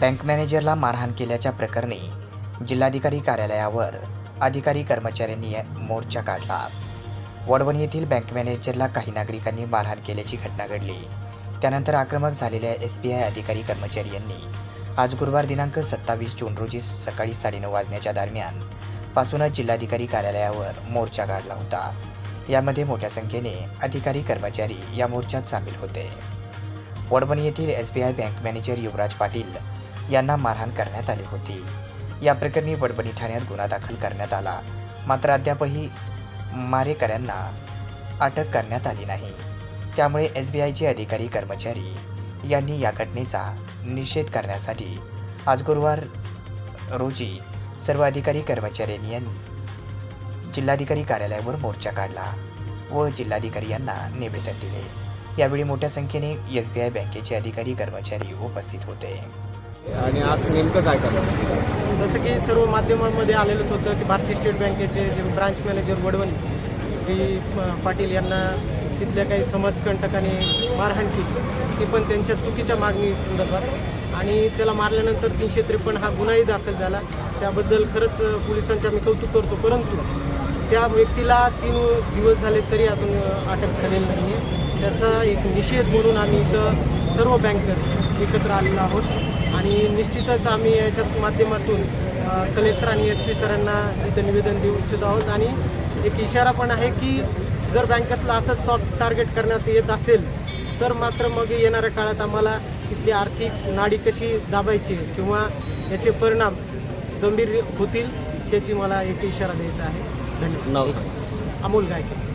Bank मॅनेजरला मारहाण केल्याच्या प्रकरणी जिल्हाधिकारी कार्यालयावर अधिकारी कर्मचाऱ्यांनी मोर्चा काढला. वडवणी येथील बँक मॅनेजरला काही नागरिकांनी मारहाण केल्याची घटना घडली. त्यानंतर आक्रमक झालेल्या एस बी आय अधिकारी कर्मचारी यांनी आज गुरुवार दिनांक सत्तावीस जून रोजी सकाळी साडेनऊ वाजण्याच्या दरम्यान पासूनच जिल्हाधिकारी कार्यालयावर मोर्चा काढला होता. यामध्ये मोठ्या संख्येने अधिकारी कर्मचारी या मोर्चात सामील होते. वडवणी येथील S B I bank manager Yuvraj Patil यांना मारहाण करण्यात आली होती. या प्रकरणी वडबणी ठाण्यात गुन्हा दाखल करण्यात आला. मात्र अद्यापही मारेकऱ्यांना अटक करण्यात आली नाही. त्यामुळे एस बी आयचे अधिकारी कर्मचारी यांनी या घटनेचा निषेध करण्यासाठी आज गुरुवार रोजी सर्व अधिकारी कर्मचाऱ्यांनी यांनी जिल्हाधिकारी कार्यालयावर मोर्चा काढला व जिल्हाधिकारी यांना निवेदन दिले. यावेळी मोठ्या संख्येने एस बी आय बँकेचे अधिकारी कर्मचारी उपस्थित होते. आणि आज नेमकं काय करणार? जसं की सर्व माध्यमांमध्ये आलेलंच होतं की भारतीय स्टेट बँकेचे जे ब्रांच मॅनेजर वडवणी श्री पाटील यांना तिथल्या काही समाजकंटकाने मारहाण केली. ती पण त्यांच्या चुकीच्या मागणी संदर्भात. आणि त्याला मारल्यानंतर तीनशे त्रेपन्न हा गुन्हाही दाखल झाला. त्याबद्दल खरंच पोलिसांचे आम्ही कौतुक करतो. परंतु त्या व्यक्तीला तीन दिवस झाले तरी अजून अटक झालेली नाही आहे त्याचा एक निषेध म्हणून आम्ही इथं सर्व बँकर्स एकत्र आलेलो आहोत. आणि निश्चितच आम्ही याच्यात माध्यमातून कलेक्टर आणि एस पी सरांना इथं निवेदन देऊ इच्छित आहोत. आणि एक इशारा पण आहे की जर बँकेतला असंच सॉफ्ट टार्गेट करण्यात येत असेल तर मात्र मग येणाऱ्या काळात आम्हाला तिथली आर्थिक नाडी कशी दाबायची किंवा याचे परिणाम गंभीर होतील त्याची मला एक इशारा द्यायचा आहे. धन्यवाद. अमोल गायकर